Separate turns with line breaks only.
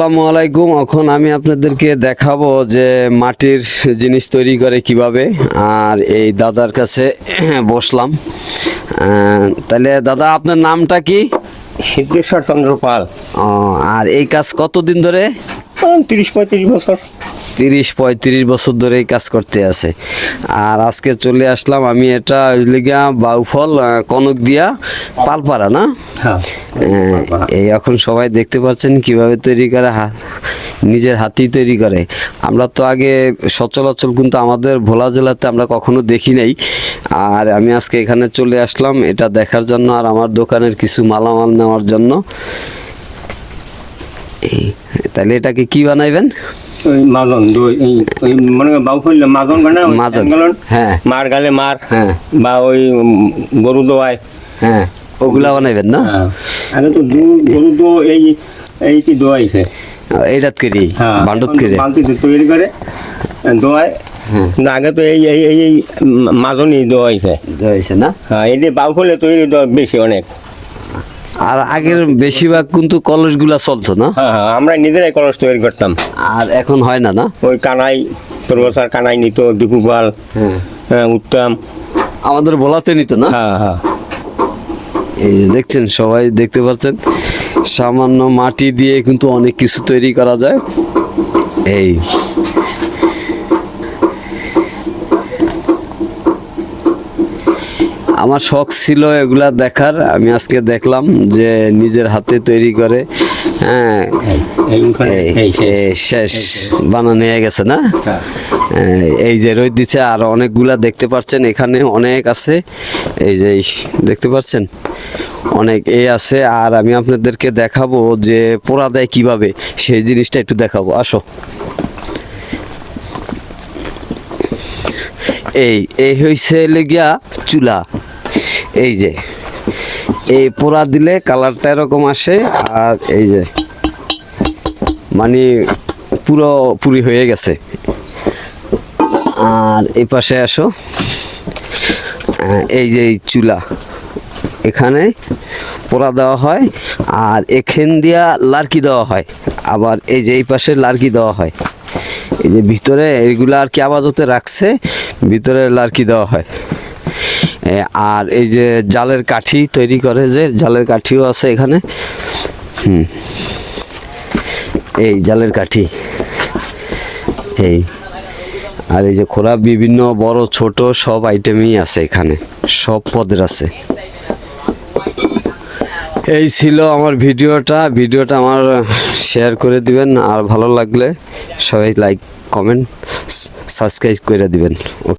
আসসালামু আলাইকুম। এখন আমি আপনাদেরকে দেখাবো যে মাটির জিনিস তৈরি করে কীভাবে। আর এই দাদার কাছে বসলাম। তাহলে দাদা আপনার নামটা কি?
সিদ্ধেশ্বর চন্দ্র পাল।
ও, আর এই কাজ কতদিন ধরে?
তিরিশ পঁয়ত্রিশ বছর।
তিরিশ পঁয়ত্রিশ বছর ধরে এই কাজ করতে আছে। আর আজকে চলে আসলাম আমি এটা লিগা বাউফল কনক দিয়া পালপাড়া না? এই এখন সবাই দেখতে পাচ্ছেন কীভাবে তৈরি করে নিজের হাতেই তৈরি করে। আমরা তো আগে সচলাচল কিন্তু আমাদের ভোলা জেলাতে আমরা কখনো দেখি নাই। আর আমি আজকে এখানে চলে আসলাম এটা দেখার জন্য আর আমার দোকানের কিছু মালামাল নেওয়ার জন্য। তাহলে এটাকে কি বানাইবেন?
মাজন দই মনে মাজন
হ্যাঁ।
মার গালে মার
হ্যাঁ।
বা ওই গরু দোয়ায়।
হ্যাঁ। ওগুলা বানাইবেন না?
হ্যাঁ। আগে তো গরু এই এই কি দোয়াইছে
এইটাত করি
হ্যাঁ
বান্ডত করে।
বালতিতে তৈরি করে দোয়ায়। কিন্তু আগে তো এই এই এই মাজনই দোয়াইছে
হয়েছে না?
হ্যাঁ এই যে বাউ করলে তৈরি বেশি অনেক।
আর আগের বেশিরভাগ কিন্তু কলসগুলা চলতো না?
হ্যাঁ হ্যাঁ আমরা নিজেরাই কলস তৈরি করতাম।
আর এখন হয় না না?
ওই কানাই তোর বছর কানাই নিত দীপু পাল
হ্যাঁ
হ্যাঁ উত্তম।
আমাদের বলাতে নিত না?
হ্যাঁ হ্যাঁ।
এই যে দেখছেন, সবাই দেখতে পাচ্ছেন? সামান্য মাটি দিয়ে কিন্তু অনেক কিছু তৈরি করা যায়। এই। আমার শখ ছিল এগুলা দেখার। আমি আজকে দেখলাম যে নিজের হাতে তৈরি করে হ্যাঁ।
শেষ।
বানানো হয়ে গেছে না?
হ্যাঁ।
এই- যে রোদ দিচ্ছে আর অনেকগুলা দেখতে পাচ্ছেন এখানে অনেক আছে। এই যে দেখতে পাচ্ছেন? অনেক এ আছে আর আমি আপনাদেরকে দেখাবো যে পোড়া দেয় কীভাবে। সেই জিনিসটা একটু দেখাবো আসো। এই এই হইছে লেগিয়া চুলা। এই যে এই পোড়া দিলে কালারটা এরকম আসে, আর এই যে মানে পুরো পুরি হয়ে গেছে। আর এই পাশে আসো এই যে চুলা। এখানে পোড়া দেওয়া হয়, আর এখান দিয়া লার্কি দেওয়া হয়, আবার এই যে এই পাশে লার্কি দেওয়া হয়। এই যে ভিতরে এইগুলো আর কি আবাজতে রাখছে, ভিতরে লার্কি দেওয়া হয়। আর এই যে জালের কাঠি তৈরি করে যে, জালের কাঠিও আছে এখানে। হুম। এই জালের কাঠি। এই। আর এই যে খোরা বিভিন্ন বড়, ছোট সব আইটেমই আছে এখানে। সব পদের আছে। এই ছিল আমার ভিডিওটা। ভিডিওটা আমার শেয়ার করে দিবেন। আর ভালো লাগলে সবাই লাইক কমেন্ট সাবস্ক্রাইব করে দিবেন।